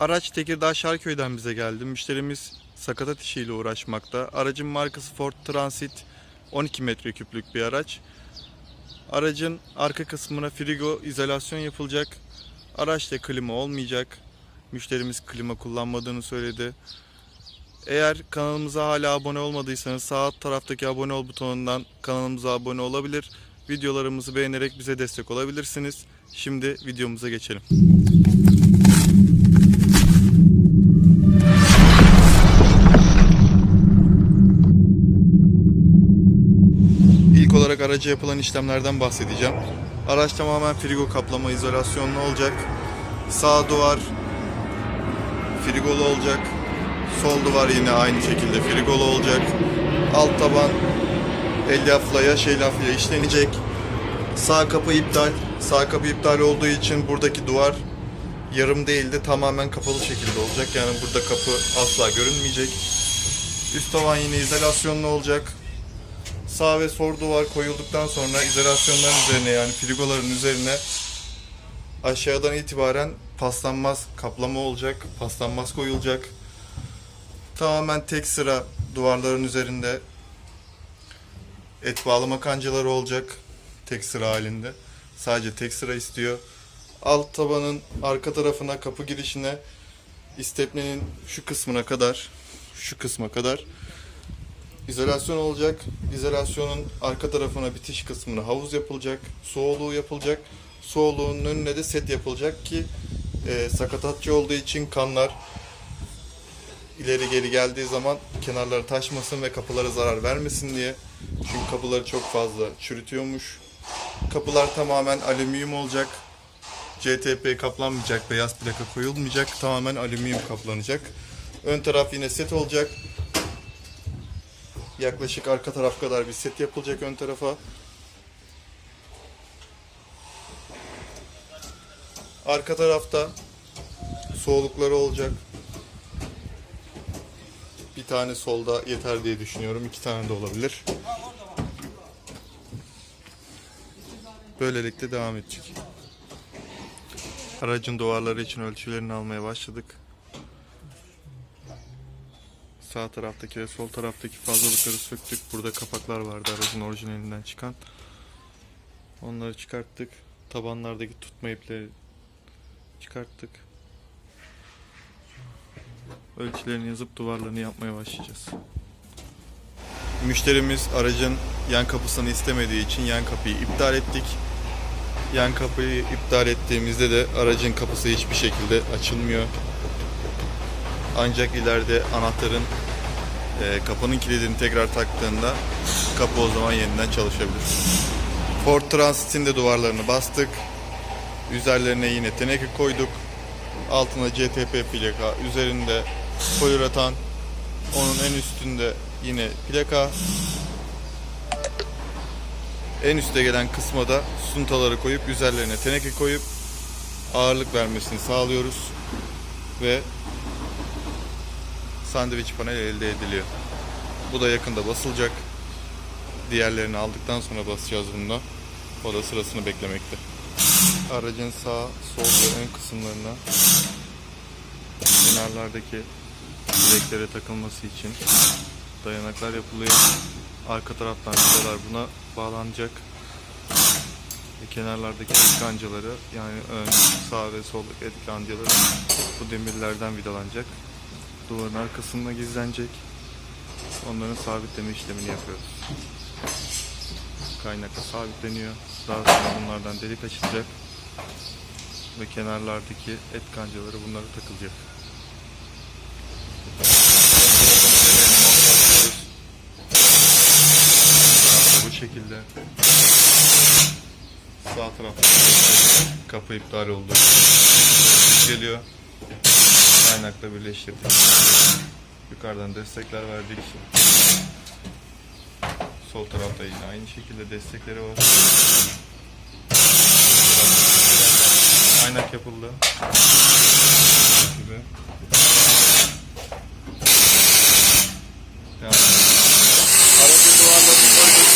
Araç Tekirdağ Şarköy'den bize geldi. Müşterimiz sakatat işiyle uğraşmakta. Aracın markası Ford Transit 12 metreküplük bir araç. Aracın arka kısmına frigo izolasyon yapılacak. Araçta klima olmayacak. Müşterimiz klima kullanmadığını söyledi. Eğer kanalımıza hala abone olmadıysanız sağ alt taraftaki abone ol butonundan kanalımıza abone olabilir. Videolarımızı beğenerek bize destek olabilirsiniz. Şimdi videomuza geçelim. Araca yapılan işlemlerden bahsedeceğim. Araç tamamen frigo kaplama izolasyonlu olacak. Sağ duvar frigolu olacak. Sol duvar yine aynı şekilde frigolu olacak. Alt taban elyafla ya şeylafla işlenecek. Sağ kapı iptal. Sağ kapı iptal olduğu için buradaki duvar yarım değil de tamamen kapalı şekilde olacak. Yani burada kapı asla görünmeyecek. Üst tavan yine izolasyonlu olacak. Sağ ve sol duvar koyulduktan sonra izolasyonların üzerine yani frigoların üzerine aşağıdan itibaren paslanmaz kaplama olacak. Paslanmaz koyulacak. Tamamen tek sıra duvarların üzerinde et bağlama kancaları olacak. Tek sıra halinde. Sadece tek sıra istiyor. Alt tabanın arka tarafına kapı girişine istepnenin şu kısmına kadar şu kısma kadar İzolasyon olacak. İzolasyonun arka tarafına bitiş kısmına havuz yapılacak. Soğuluğu yapılacak. Soğuluğun önüne de set yapılacak ki e, sakatatçı olduğu için kanlar ileri geri geldiği zaman kenarları taşmasın ve kapılara zarar vermesin diye. Çünkü kapıları çok fazla çürütüyormuş. Kapılar tamamen alüminyum olacak. CTP kaplanmayacak, beyaz plaka koyulmayacak. Tamamen alüminyum kaplanacak. Ön taraf yine set olacak. Yaklaşık arka taraf kadar bir set yapılacak ön tarafa. Arka tarafta soğulukları olacak. Bir tane solda yeter diye düşünüyorum. İki tane de olabilir. Böylelikle devam edecek. Aracın duvarları için ölçülerini almaya başladık. Sağ taraftaki ve sol taraftaki fazlalıkları söktük. Burada kapaklar vardı aracın orijinalinden çıkan. Onları çıkarttık. Tabanlardaki tutma ipleri çıkarttık. Ölçülerini yazıp duvarlarını yapmaya başlayacağız. Müşterimiz aracın yan kapısını istemediği için yan kapıyı iptal ettik. Yan kapıyı iptal ettiğimizde de aracın kapısı hiçbir şekilde açılmıyor. Ancak ileride anahtarın e, kapının kilidini tekrar taktığında kapı o zaman yeniden çalışabilir. Ford Transit'in de duvarlarını bastık. Üzerlerine yine teneke koyduk. Altına CTP plaka, üzerinde poliuretan, onun en üstünde yine plaka. En üste gelen kısma da suntaları koyup üzerlerine teneke koyup ağırlık vermesini sağlıyoruz ve sandviç panel elde ediliyor. Bu da yakında basılacak. Diğerlerini aldıktan sonra basacağız bunda. O da sırasını beklemekte. Aracın sağ, sol ve ön kısımlarına kenarlardaki direklere takılması için dayanaklar yapılıyor. Arka taraftan vidalar buna bağlanacak. Ve kenarlardaki et kancaları yani ön, sağ ve sol et kancaları bu demirlerden vidalanacak duvarın arkasında gizlenecek. Onların sabitleme işlemini yapıyoruz. Kaynakla sabitleniyor. Daha sonra bunlardan delik açılacak. Ve kenarlardaki et kancaları bunlara takılacak. Bu şekilde sağ tarafta kapı iptal oldu. Geliyor kaynakla birleştirdik. Yukarıdan destekler verdik. Sol tarafta yine aynı şekilde destekleri var. Kaynak yapıldı. Gibi. Devam edelim. Aracın duvarlarını koyduk.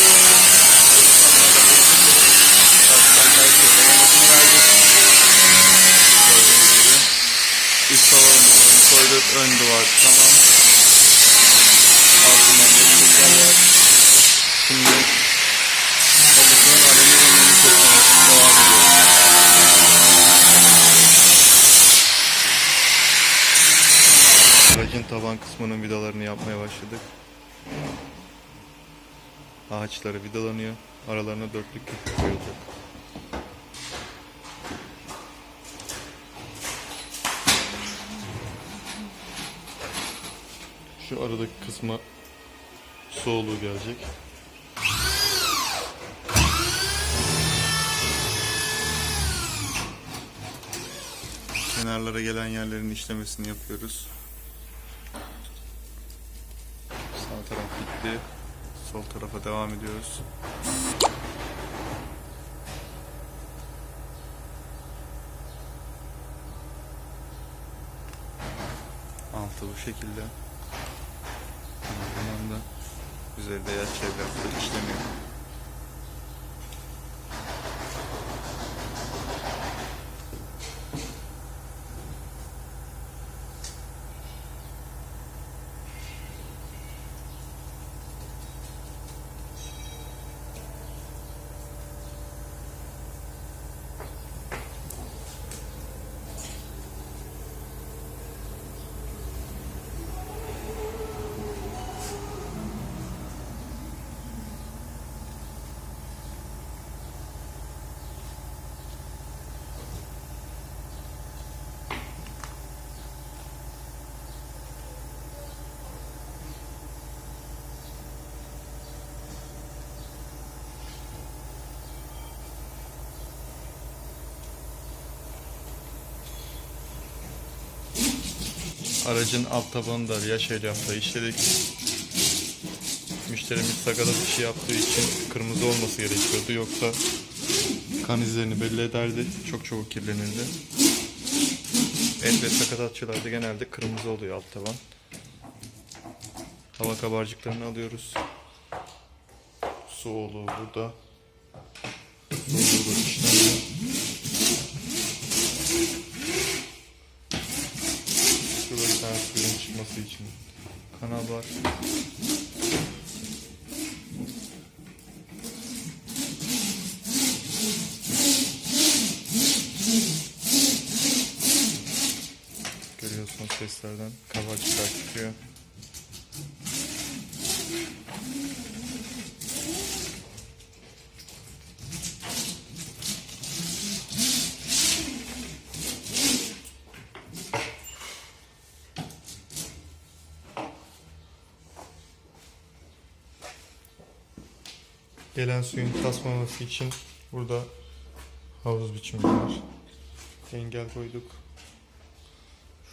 Üst tavanı Şurada ön duvar tamam. Altından destekler var. Şimdi kapısının alüminyumunu çekmeye devam ediyoruz. Aracın taban kısmının vidalarını yapmaya başladık. Ağaçları vidalanıyor. Aralarına dörtlük köpük koyulacak. Şu aradaki kısma soğuluğu gelecek. Kenarlara gelen yerlerin işlemesini yapıyoruz. Sağ taraf bitti. Sol tarafa devam ediyoruz. Altı bu şekilde. Üzerinde yer çevresi işleniyor. Aracın alt tabanını da yaş elyafla işledik. Müşterimiz sakatat işi yaptığı için kırmızı olması gerekiyordu. Yoksa kan izlerini belli ederdi. Çok çabuk kirlenirdi. Et ve sakatatçılarda genelde kırmızı oluyor alt taban. Hava kabarcıklarını alıyoruz. Soğuluğu burada. Soğuluğu işleniyor. Şurada bir tane çıkması için kanal var. Görüyorsunuz seslerden kabarcıklar çıkıyor. Gelen suyun tasmaması için burada havuz biçimi var. Engel koyduk.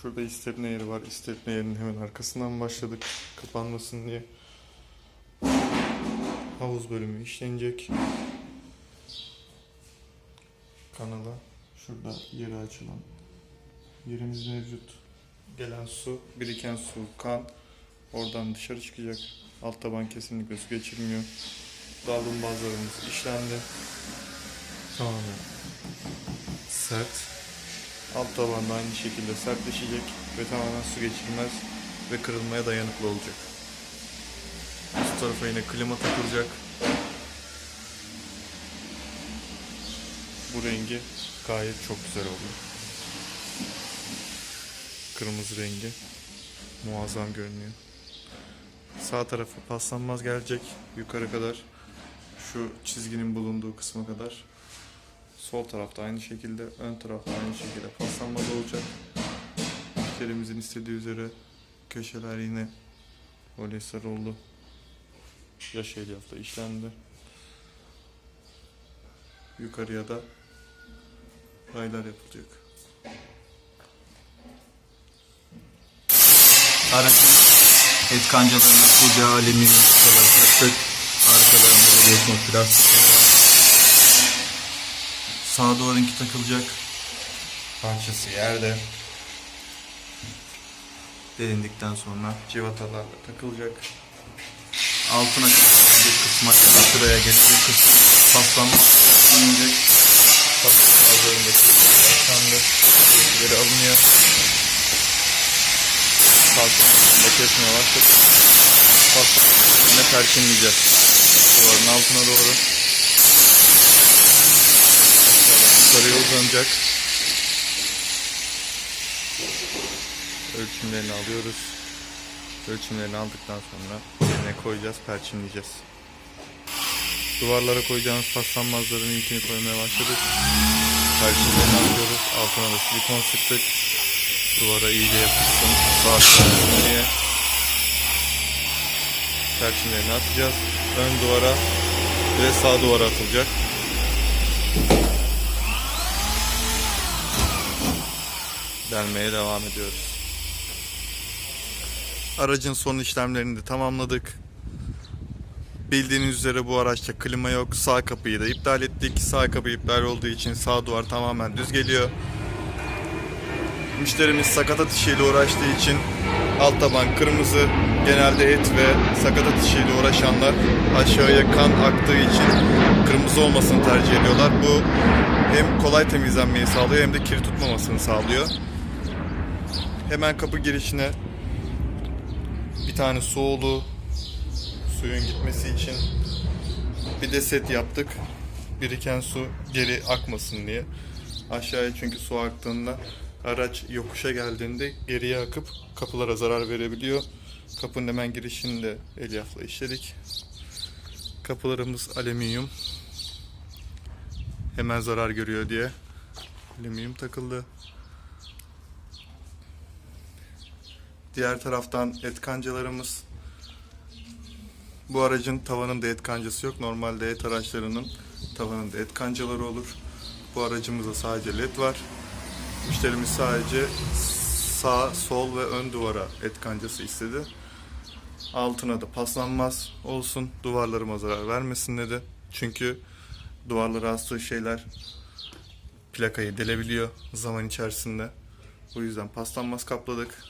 Şurada istepne yeri var. İstepne yerinin hemen arkasından başladık. Kapanmasın diye. Havuz bölümü işlenecek. Kanala şurada yeri açılan yerimiz mevcut. Gelen su, biriken su, kan oradan dışarı çıkacak. Alt taban kesinlikle su geçirmiyor. Dallumbazlarımız işlendi. Tamamen sert. Alt taban da aynı şekilde sertleşecek ve tamamen su geçirmez ve kırılmaya dayanıklı olacak. Üst tarafa yine klima takılacak. Bu rengi gayet çok güzel oldu. Kırmızı rengi muazzam görünüyor. Sağ tarafı paslanmaz gelecek yukarı kadar. Şu çizginin bulunduğu kısma kadar. Sol tarafta aynı şekilde, ön tarafta aynı şekilde paslanmaz olacak. Müşterimizin istediği üzere köşeler yine polyester oldu. Yaş elyafla işlendi. Yukarıya da raylar yapılacak. Aracın et kancalarına kucağı alüminyum taktık. Arkalarında plastikler var. Sağa duvarınki takılacak. Parçası yerde. Delindikten sonra civatalarla takılacak. Altına bir kısma şuraya geçecek kısım paslanmış inecek. Paslanmalarındaki başlandı. Ölçüleri alınıyor. kalkmasında kesmeye başladık. Paslanmasını perçinleyeceğiz. Duvarın altına doğru. Yukarıya uzanacak. Ölçümlerini alıyoruz. Ölçümlerini aldıktan sonra yerine koyacağız, perçinleyeceğiz. Duvarlara koyacağımız paslanmazların ilkini koymaya başladık. Perçinlerini atıyoruz. Altına da silikon sıktık. Duvara iyice yapışsın. Sağ diye. Perçinlerini atacağız. Ön duvara ve sağ duvara atılacak. Delmeye devam ediyoruz. Aracın son işlemlerini de tamamladık. Bildiğiniz üzere bu araçta klima yok. Sağ kapıyı da iptal ettik. Sağ kapı iptal olduğu için sağ duvar tamamen düz geliyor. Müşterimiz sakatat işiyle uğraştığı için alt taban kırmızı. Genelde et ve sakatat işiyle uğraşanlar aşağıya kan aktığı için kırmızı olmasını tercih ediyorlar. Bu hem kolay temizlenmeyi sağlıyor hem de kir tutmamasını sağlıyor. Hemen kapı girişine bir tane oldu. Suyun gitmesi için bir de set yaptık. Biriken su geri akmasın diye. Aşağıya çünkü su aktığında araç yokuşa geldiğinde geriye akıp kapılara zarar verebiliyor. Kapının hemen girişini de elyafla işledik. Kapılarımız alüminyum. Hemen zarar görüyor diye alüminyum takıldı. Diğer taraftan et kancalarımız. Bu aracın tavanında et kancası yok. Normalde et araçlarının tavanında et kancaları olur. Bu aracımızda sadece led var. Müşterimiz sadece sağ, sol ve ön duvara et kancası istedi. Altına da paslanmaz olsun. Duvarlarıma zarar vermesin dedi. Çünkü duvarlara astığı şeyler plakayı delebiliyor zaman içerisinde. Bu yüzden paslanmaz kapladık.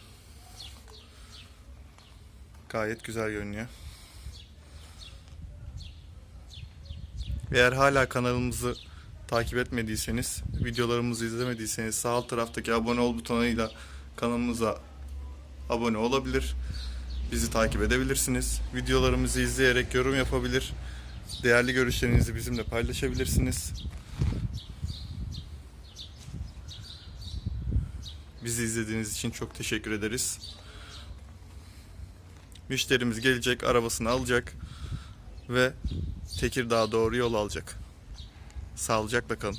Gayet güzel görünüyor. Eğer hala kanalımızı takip etmediyseniz, videolarımızı izlemediyseniz sağ alt taraftaki abone ol butonuyla kanalımıza abone olabilir. Bizi takip edebilirsiniz. Videolarımızı izleyerek yorum yapabilir. Değerli görüşlerinizi bizimle paylaşabilirsiniz. Bizi izlediğiniz için çok teşekkür ederiz. Müşterimiz gelecek, arabasını alacak ve Tekirdağ'a doğru yol alacak. Sağlıcakla kalın.